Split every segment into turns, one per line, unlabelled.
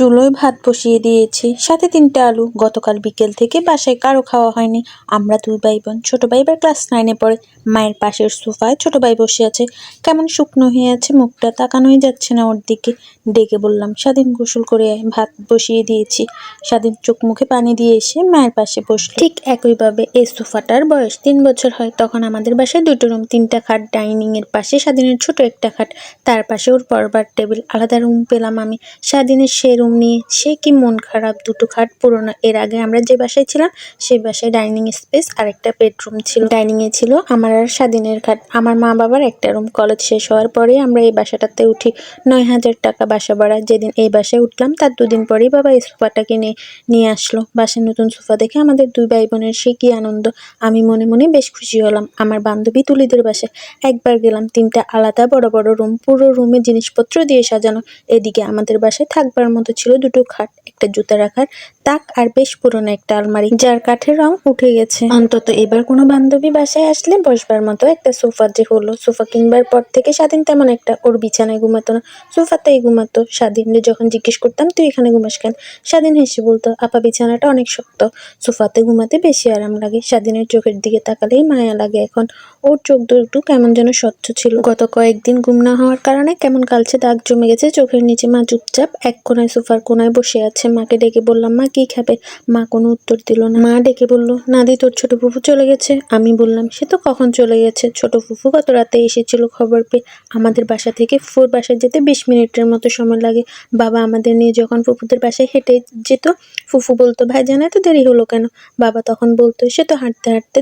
চুলোয় ভাত বসিয়ে দিয়েছি। সাথে তিনটা আলু। গতকাল বিকেল থেকে বাসায় কারও খাওয়া হয়নি। আমরা দুই ভাই বোন ছোট ভাই এবার ক্লাস নাইনে পড়ে। মায়ের পাশের সোফায় ছোট ভাই বসে আছে। কেমন শুকনো হয়ে আছে মুখটা তাকানোই যাচ্ছে না ওর দিকে। ডেকে বললাম, স্বাধীন গোসল করে ভাত বসিয়ে দিয়েছি। স্বাধীন চোখ মুখে পানি দিয়ে এসে মায়ের পাশে বসল। ঠিক একইভাবে এই সোফাটার বয়স তিন বছর হয়। তখন আমাদের বাসায় দুটো রুম, তিনটা খাট, ডাইনিং এর পাশে স্বাধীনের ছোট একটা খাট। তার পাশে ওর পড়বার টেবিল। আলাদা রুম পেলাম আমি। স্বাধীনের সে রুম নিয়ে সে কি মন খারাপ? দুটো খাট পুরোনো। এর আগে আমরা যে বাসায় ছিলাম, সেই বাসায় ডাইনিং স্পেস আর একটা বেডরুম ছিল। ডাইনিং এ ছিল আমার আর স্বাধীনের খাট। আমার মা বাবার একটা রুম। কলেজ শেষ হওয়ার পরে আমরা এই বাসাটাতে উঠি। নয় হাজার টাকা বাসা ভাড়া। যেদিন এই বাসায় উঠলাম, তার দুদিন পরেই বাবা এই সোফাটা কিনে নিয়ে আসলো। বাসায় নতুন সোফা দেখে আমাদের দুই ভাই বোনের সে কি আনন্দ। আমি মনে মনে বেশ খুশি হলাম। আমার বান্ধবী তুলিদের বাসায় একবার গেলাম। তিনটা আলাদা বড় বড় রুম। পুরো রুমে জিনিসপত্র দিয়ে সাজানো। এদিকে আমাদের বাসায় থাকবার মতো ছিল দুটো খাট একটা জুতা রাখার তাক আর বেশ পুরনো একটা আলমারি, যার কাঠের রং উঠে গেছে। অন্তত এবার কোনো বান্ধবী বাসায় আসলে বসবার মতো একটা সোফা যে হলো, সোফা কিনবার পর থেকে স্বাধীন তেমন একটা, ওর বিছানায় ঘুমাতো না। সোফাতেই ঘুমাতো স্বাধীনরে যখন জিজ্ঞেস করতাম, তুই এখানে ঘুমাস কেন? স্বাধীন হেসে বলতো, আপা, বিছানাটা অনেক শক্ত। সোফাতে ঘুমাতে বেশি আরাম লাগে। স্বাধীনের চোখের দিকে তাকালেই মায়া লাগে এখন। ওর চোখ দুটো কেমন যেন স্বচ্ছ ছিল। গত কয়েকদিন ঘুম না হওয়ার কারণে কেমন কালচে দাগ জমে গেছে, চোখের নিচে মা চুপচাপ এক কোনায়, সোফার কোনায় বসে আছে। মাকে ডেকে বললাম, মা, কি খাবে? মা কোনো উত্তর দিল না। মা ডেকে বলল, নাদি, তোর ছোট ফুফু চলে গেছে? আমি বললাম, সে তো কখন চলে গেছে? ছোট ফুফু গত রাতে এসেছিল খবর পেয়ে? আমাদের বাসা থেকে ফুফুর বাসায় যেতে বিশ মিনিটের মতো সময় লাগে। বাবা আমাদের নিয়ে যখন ফুফুদের বাসায় হেঁটে যেত, ফুফু বলতো ভাই জানা তো দেরি হলো কেন? বাবা তখন বলতো, সে তো হাঁটতে হাঁটতে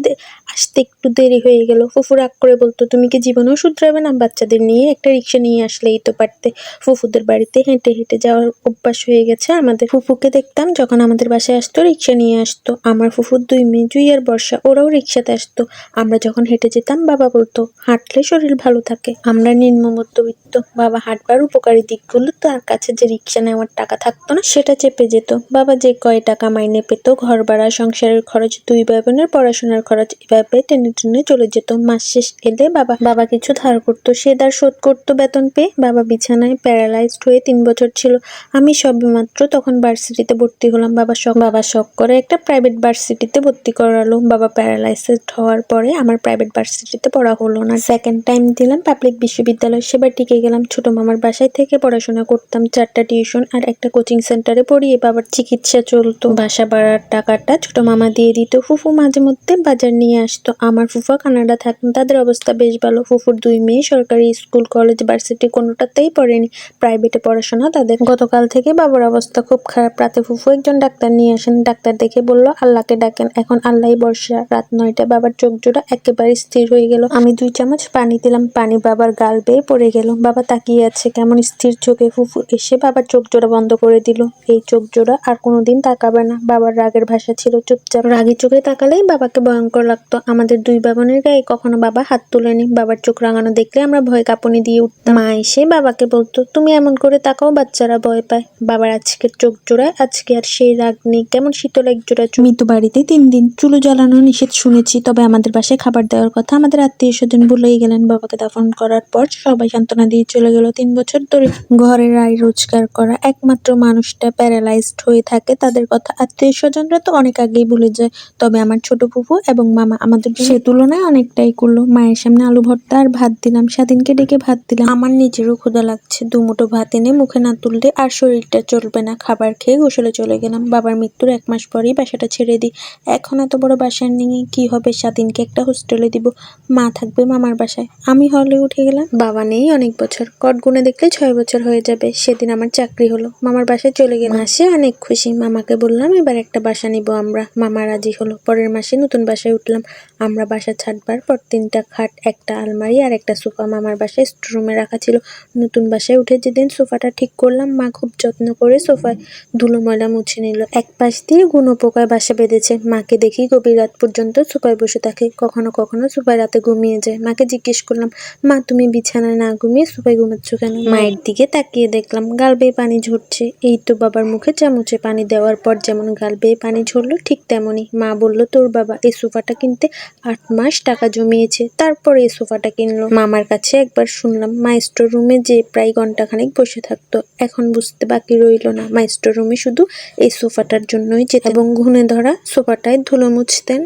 আসতে একটু দেরি হয়ে গেল। ফুফু রাগ করে বলতো, তুমি কি জীবনেও শুধরাবে না? বাচ্চাদের নিয়ে একটা রিক্সা নিয়ে আসলেই তো পারতে। ফুফুদের বাড়িতে হেঁটে হেঁটে যাওয়ার অভ্যাস হয়ে গেছে আমাদের। ফুফুকে দেখতাম যখন আমাদের বাসায় আসতো, রিক্সা নিয়ে আসতো। আমার ফুফুর দুই মেয়ে জুই আর বর্ষা, ওরাও রিক্সাতে আসতো। আমরা যখন হেঁটে যেতাম, বাবা বলতো, হাঁটলে শরীর ভালো থাকে। আমরা নিম্ন মধ্যবিত্ত, বাবা হাঁটবার উপকারী দিকগুলো তার কাছে যে রিক্সা নেওয়ার টাকা থাকতো না, সেটা চেপে যেত। বাবা যে কয় টাকা মাইনে পেত, ঘর ভাড়া, সংসারের খরচ, দুই ভাই বোনের পড়াশোনার খরচ, এভাবে টেনে টেনে চলে যেত। মাস শেষ এলে বাবা বাবা কিছু ধার করতো, সে ধার শোধ করতো বেতন পেয়ে। বাবা বিছানায় প্যারালাইজড হয়ে তিন বছর ছিল। আমি সবেমাত্র তখন ভার্সিটিতে ভর্তি হলাম। বাবা শখ বাবা শখ করে একটা প্রাইভেট ভার্সিটিতে ভর্তি করালো। বাবা প্যারালাইসিস হওয়ার পরে আমার প্রাইভেট ভার্সিটিতে পড়া হলো না। সেকেন্ড টাইম দিলাম পাবলিক বিশ্ববিদ্যালয়। সেবার টিকে গেলাম, ছোট মামার বাসায় থেকে পড়াশোনা করতাম। চারটা টিউশন আর একটা কোচিং সেন্টারে পড়িয়ে বাবার চিকিৎসা চলতো। বাসা বাড়ার টাকাটা ছোট মামা দিয়ে দিত। ফুফু মাঝে মধ্যে বাজার নিয়ে আসতো। আমার ফুফা কানাডা থাকতেন, তাদের অবস্থা বেশ ভালো। ফুফুর দুই মেয়ে সরকারি স্কুল কলেজ ভার্সিটি কোনোটাতেই পড়েনি। প্রাইভেটে পড়াশোনা তাদের। গতকাল থেকে বাবার অবস্থা খুব খারাপ। রাতে ফুফু একজন ডাক্তার নিয়ে আসেন। ডাক্তার দেখে বলল, আল্লাহকে ডাকেন। এখন আল্লাহই বর্ষা রাত নয়টায় বাবার চোখ জোড়া একেবারে স্থির হয়ে গেল। আমি দুই চামচ পানি দিলাম। পানি বাবার গাল বেয়ে পড়ে গেল। বাবা তাকিয়ে আছে, কেমন স্থির চোখে ফুফু এসে বাবার চোখ জোড়া বন্ধ করে দিল। এই চোখ জোড়া আর কোনোদিন তাকাবে না। বাবার রাগের ভাষা ছিল চুপচাপ। রাগি চোখে তাকালেই বাবাকে ভয়ঙ্কর লাগতো। আমাদের দুই বাবনের গায়ে কখনো বাবা হাত তুলেনি। বাবার চোখ রাঙানো দেখলে আমরা ভয় কাঁপুনি দিয়ে উঠতাম। মা এসে বাবাকে বলতো, তুমি এমন করে তাকাও, বাচ্চারা ভয় পায়। বাবার আজকের চোখ জোড়ায় আজকে আর সেই রাগ নেই। কেমন শীতল এক জোড়া চোখ। মৃত বাড়িতে তিন দিন চুলো জ্বালানো নিষেধ শুনেছি তবে আমাদের বাসায় খাবার দেওয়ার কথা আমাদের আত্মীয় স্বজন ভুলেই গেলেন। বাবাকে দাফন করার পর সবাই সান্ত্বনা দিয়ে চলে গেল তিন বছর ধরে। ঘরের আয় রোজগার করা একমাত্র মানুষটা প্যারালাইজড হয়ে থাকে তাদের কথা আত্মীয় স্বজনরা তো অনেক আগেই ভুলে যায়। তবে আমার ছোট ফুফু এবং মামা আমাদের সে তুলনায় অনেকটাই করল মায়ের সামনে আলু ভর্তা আর ভাত দিলাম স্বাধীনকে ডেকে ভাত দিলাম। আমার নিজেরও ক্ষুধা লাগছে দুমুটো ভাত এনে মুখে না তুললে আর শরীরটা চলবে না। খাবার খেয়ে গোসলে চলে গেলাম। বাবার মৃত্যুর এক মাস পরেই বাসাটা ছেড়ে দিই। এখন এত বড় বাসা নিয়ে কি হবে? স্বাধীনকে একটা হোস্টেলে দিব। মা থাকবে মামার বাসায়। আমি হলে উঠে গেলাম। বাবা নেই অনেক বছর। কট গুনে দেখলে ছয় বছর হয়ে যাবে। সেদিন আমার চাকরি হলো। মামার বাসায় চলে গেলাম। মাসে অনেক খুশি। মামাকে বললাম, এবার একটা বাসা নিব আমরা। মামা রাজি হলো। পরের মাসে নতুন বাসায় উঠলাম। আমরা বাসা ছাড়বার পর তিনটা খাট, একটা আলমারি আর একটা সোফা মামার বাসায় স্টোরুমে রাখা ছিল। নতুন বাসায় উঠে যেদিন সোফাটা ঠিক করলাম, মা খুব যত্ন করে সোফায় ধুলো ময়লা মুছে নিল এক পাশ দিয়ে গুনো পোকায় বাসা বেঁধেছে। মাকে দেখি গভীর রাত পর্যন্ত সোফায় বসে থাকে। কখনো কখনো সোফায় রাতে ঘুমিয়ে যায়। মাকে জিজ্ঞেস করলাম, মা, তুমি বিছানায় না ঘুমিয়ে সোফায় ঘুমাচ্ছ কেন? মায়ের দিকে তাকিয়ে দেখলাম, গাল বেয়ে পানি ঝরছে। এই তো বাবার মুখে চামচে পানি দেওয়ার পর যেমন গাল বেয়ে পানি ঝরলো, ঠিক তেমনই মা বলল, তোর বাবা এই সোফাটা কিনতে আট মাস টাকা জমিয়েছে। তারপর এই সোফাটা কিনলো। মামার কাছে একবার শুনলাম মাইস্টোর রুমে যে প্রায় ঘন্টাখানেক বসে থাকতো। এখন বুঝতে বাকি রইল না। মাইস্টোর রুমে শুধু এই সোফাটার জন্যই যেত এবং ঘুণে ধরা সোফাটায় ধুলো মুছতেন।